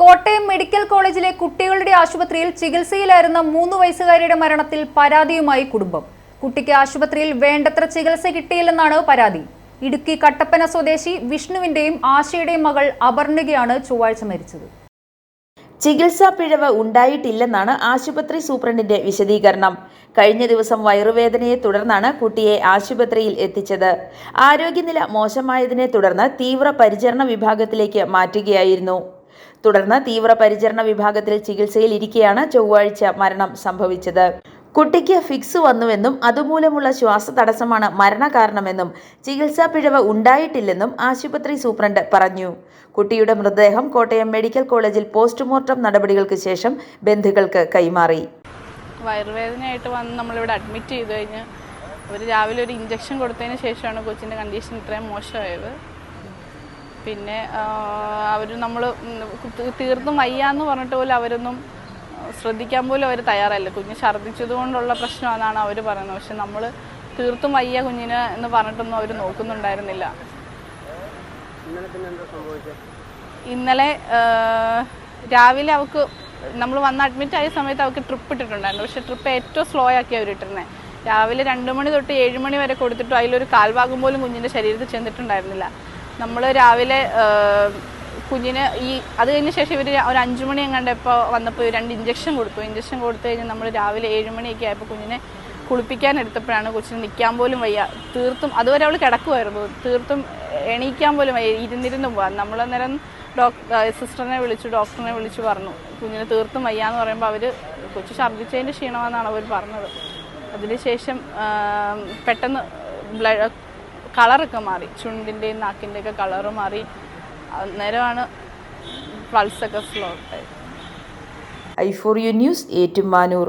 Kottayam medical കോളേജിലെ കുട്ടികളുടെ ആശുപത്രിയിൽ ചികിത്സയിലായിരുന്ന മൂന്ന് വയസ്സുകാരിയുടെ മരണത്തിൽ പരാതിയുമായി കുടുംബം. കുട്ടിക്ക് ആശുപത്രിയിൽ വേണ്ടത്ര ചികിത്സ കിട്ടിയില്ലെന്നാണ് പരാതി. ഇടുക്കി കട്ടപ്പന സ്വദേശി വിഷ്ണുവിന്റെയും ആശയുടെയും മകൾ അപർണികയാണ് ചൊവ്വാഴ്ച മരിച്ചത്. ചികിത്സാ പിഴവ് ഉണ്ടായിട്ടില്ലെന്നാണ് ആശുപത്രി സൂപ്രണ്ടിന്റെ വിശദീകരണം. കഴിഞ്ഞ ദിവസം വയറുവേദനയെ തുടർന്നാണ് കുട്ടിയെ ആശുപത്രിയിൽ എത്തിച്ചത്. ആരോഗ്യനില മോശമായതിനെ തുടർന്ന് തീവ്ര പരിചരണ വിഭാഗത്തിലേക്ക് മാറ്റുകയായിരുന്നു. തുടർന്ന് തീവ്രപരിചരണ വിഭാഗത്തിൽ ചികിത്സയിൽ ഇരിക്കെയാണ് ചൊവ്വാഴ്ച മരണം സംഭവിച്ചത്. കുട്ടിക്ക് ഫിക്സ് വന്നുവെന്നും അതുമൂലമുള്ള ശ്വാസ തടസ്സമാണ് മരണകാരണമെന്നും ചികിത്സാ പിഴവ് ഉണ്ടായിട്ടില്ലെന്നും ആശുപത്രി സൂപ്രണ്ട് പറഞ്ഞു. കുട്ടിയുടെ മൃതദേഹം കോട്ടയം മെഡിക്കൽ കോളേജിൽ പോസ്റ്റ്മോർട്ടം നടപടികൾക്ക് ശേഷം ബന്ധുക്കൾക്ക് കൈമാറി. വയറുവേദനയായിട്ട് വന്ന് നമ്മളിവിടെ അഡ്മിറ്റ് ചെയ്ത് കഴിഞ്ഞ് അവർ രാവിലെ ഒരു ഇഞ്ചക്ഷൻ കൊടുത്തതിന് ശേഷമാണ് കൊച്ചിന്റെ കണ്ടീഷൻ ഇത്രയും മോശമായത്. പിന്നെ അവർ നമ്മൾ തീർത്തും വയ്യാന്ന് പറഞ്ഞിട്ട് പോലും അവരൊന്നും ശ്രദ്ധിക്കാൻ പോലും അവർ തയ്യാറല്ല. കുഞ്ഞ് ഛർദ്ദിച്ചത് കൊണ്ടുള്ള പ്രശ്നമാണെന്നാണ് അവർ പറയുന്നത്. പക്ഷെ നമ്മൾ തീർത്തും വയ്യ കുഞ്ഞിന് എന്ന് പറഞ്ഞിട്ടൊന്നും അവർ നോക്കുന്നുണ്ടായിരുന്നില്ല. ഇന്നലെ രാവിലെ അവൾക്ക് നമ്മൾ വന്ന് അഡ്മിറ്റ് ആയ സമയത്ത് അവൾക്ക് ട്രിപ്പ് ഇട്ടിട്ടുണ്ടായിരുന്നു. പക്ഷെ ട്രിപ്പ് ഏറ്റവും സ്ലോ ആക്കി അവർ ഇട്ടിരുന്നത് രാവിലെ രണ്ട് മണി തൊട്ട് ഏഴ് മണി വരെ കൊടുത്തിട്ടും അതിലൊരു കാൽഭാഗം പോലും കുഞ്ഞിന്റെ ശരീരത്തിൽ ചെന്നിട്ടുണ്ടായിരുന്നില്ല. നമ്മൾ രാവിലെ കുഞ്ഞിന് ഈ അത് കഴിഞ്ഞ ശേഷം ഇവർ ഒരു അഞ്ചു മണി എങ്ങാണ്ട് ഇപ്പോൾ വന്നപ്പോൾ രണ്ട് ഇഞ്ചക്ഷൻ കൊടുത്തു. ഇഞ്ചക്ഷൻ കൊടുത്തു കഴിഞ്ഞ് നമ്മൾ രാവിലെ ഏഴ് മണിയൊക്കെ ആയപ്പോൾ കുഞ്ഞിനെ കുളിപ്പിക്കാൻ എടുത്തപ്പോഴാണ് കൊച്ചിന് നിൽക്കാൻ പോലും വയ്യ. തീർത്തും അതുവരെ അവൾ കിടക്കുമായിരുന്നു തീർത്തും എണീക്കാൻ പോലും വയ്യ. ഇരുന്നിരുന്ന് പോകാൻ നമ്മളന്നേരം ഡോക്ടർ സിസ്റ്ററിനെ വിളിച്ചു ഡോക്ടറിനെ വിളിച്ചു പറഞ്ഞു. കുഞ്ഞിന് തീർത്തും വയ്യ എന്ന് പറയുമ്പോൾ അവർ കൊച്ചു ഛർദ്ദിച്ചതിന്റെ ക്ഷീണമാണെന്നാണ് അവർ പറഞ്ഞത്. അതിനുശേഷം ശേഷം പെട്ടെന്ന് ബ്ലഡ് കളറൊക്കെ മാറി. ചുണ്ടിന്റെയും നാക്കിന്റെയൊക്കെ കളറ് മാറി. അന്നേരമാണ് പൾസൊക്കെ slow I four you news Ettumanoor.